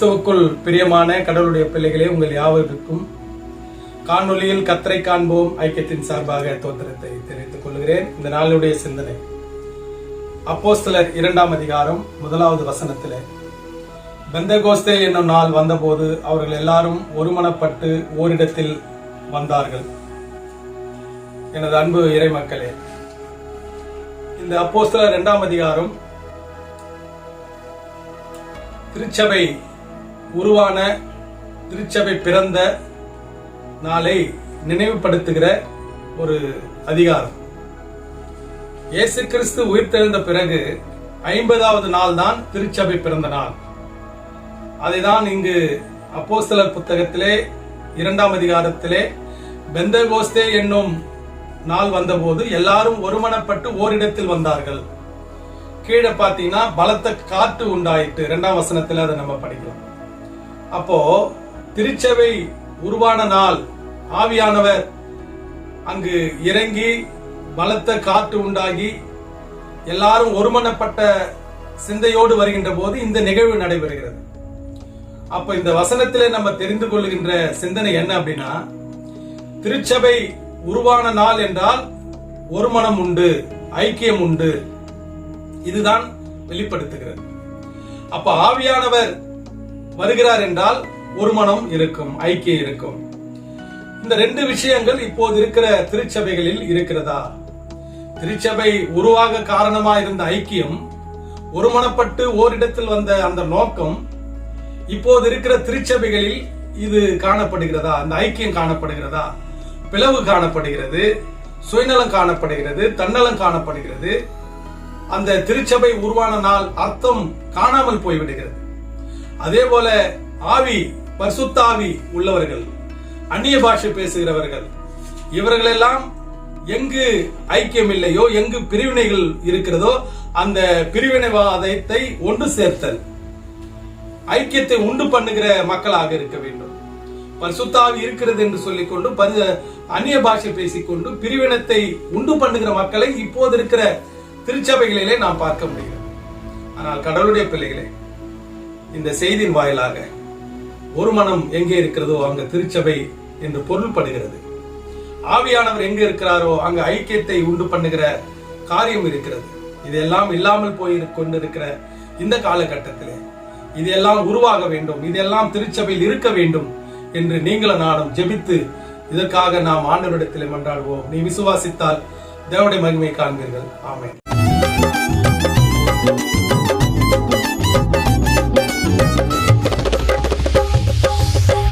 கிறிஸ்தவுக்குள் பிரியமான கடவுளுடைய பிள்ளைகளே உங்கள் யாவருக்கும் காணொலியில் கத்தரை காண்போம். ஐக்கியத்தின் சார்பாக தோத்திரத்தை தெரிவித்துக் கொள்கிறேன். இந்த நாளுடைய சிந்தனை. அப்போஸ்தலர் இரண்டாம் அதிகாரம் முதலாவது வசனத்தில். பெந்தகோஸ்தே என்னும் நாள் வந்தபோது அவர்கள் எல்லாரும் ஒருமனப்பட்டு ஓரிடத்தில் வந்தார்கள். எனது அன்பு இறை மக்களே இந்த சிலர் இரண்டாம் அதிகாரம் திருச்சபை உருவான திருச்சபை பிறந்த நாளை நினைவுபடுத்துகிற ஒரு அதிகாரம். இயேசு கிறிஸ்து உயிர்த்தெழுந்த பிறகு ஐம்பதாவது நாள் தான் திருச்சபை பிறந்த நாள். அதைதான் இங்கு அப்போஸ்தலர் புத்தகத்திலே இரண்டாம் அதிகாரத்திலே பெந்தகோஸ்தே என்னும் நாள் வந்தபோது எல்லாரும் ஒருமனப்பட்டு ஓரிடத்தில் வந்தார்கள். கீழே பார்த்தீங்கன்னா பலத்த காற்று உண்டாயிட்டு இரண்டாம் வசனத்தில் அதை நம்ம படிக்கிறோம். அப்போ திருச்சபை உருவான நாள் ஆவியானவர். அங்கு இறங்கி பலத்த காற்று உண்டாகி எல்லாரும் ஒருமனப்பட்ட சிந்தையோடு வருகின்ற போது இந்த நிகழ்வு நடைபெறுகிறது. அப்ப இந்த வசனத்திலே நம்ம தெரிந்து கொள்கின்ற சிந்தனை என்ன அப்படின்னா திருச்சபை உருவான நாள் என்றால் ஒரு மனம் உண்டு ஐக்கியம் உண்டு. இதுதான் வெளிப்படுத்துகிறது. அப்ப ஆவியானவர் வருகிறார் என்றால் ஒரு மனம் இருக்கும் ஐக்கியம் இருக்கும். இந்த ரெண்டு விஷயங்கள் இப்போது இருக்கிற திருச்சபைகளில் இருக்கிறதா? திருச்சபை உருவாக காரணமா இருந்த ஐக்கியம் ஒருமனப்பட்டு ஓரிடத்தில் வந்த அந்த நோக்கம் இப்போது இருக்கிற திருச்சபைகளில் இது காணப்படுகிறதா? அந்த ஐக்கியம் காணப்படுகிறதா? பிளவு காணப்படுகிறது சுயநலம் காணப்படுகிறது தன்னலம் காணப்படுகிறது. அந்த திருச்சபை உருவான நாள் அர்த்தம் காணாமல் போய்விடுகிறது. அதே போல ஆவி பர்சுத்தாவி உள்ளவர்கள் அந்நிய பாஷை பேசுகிறவர்கள் இவர்களெல்லாம் எங்கு ஐக்கியம் இல்லையோ எங்கு பிரிவினைகள் இருக்கிறதோ அந்த பிரிவினைவாதத்தை ஒன்று சேர்த்தல் ஐக்கியத்தை உண்டு பண்ணுகிற மக்களாக இருக்க வேண்டும். பரிசுத்தாவி இருக்கிறது என்று சொல்லிக்கொண்டு பரி அந்நிய பாஷை பேசிக்கொண்டு பிரிவினத்தை உண்டு பண்ணுகிற மக்களை இப்போது இருக்கிற திருச்சபைகளிலே நாம் பார்க்க முடிகிறது. ஆனால் கடவுளுடைய பிள்ளைகளே இந்த செய்தியின் வாயிலாக ஒரு மனம் எங்கே இருக்கிறதோ அங்க திருச்சபை என்று பொருள்படுகிறது. ஆவியானவர் எங்க இருக்கிறாரோ அங்க ஐக்கியத்தை உண்டு பண்ணுகிற காரியம் இருக்கிறது. இதெல்லாம் இல்லாமல் போய் கொண்டிருக்கிற இந்த காலகட்டத்திலே இதெல்லாம் உருவாக வேண்டும் இதெல்லாம் திருச்சபையில் இருக்க வேண்டும் என்று நீங்களும் நானும் ஜெபித்து இதற்காக நாம் ஆண்டவரிடத்தில் மன்றாடுவோம். நீ விசுவாசித்தால் தேவடைய மகிமை காண்பீர்கள். ஆமை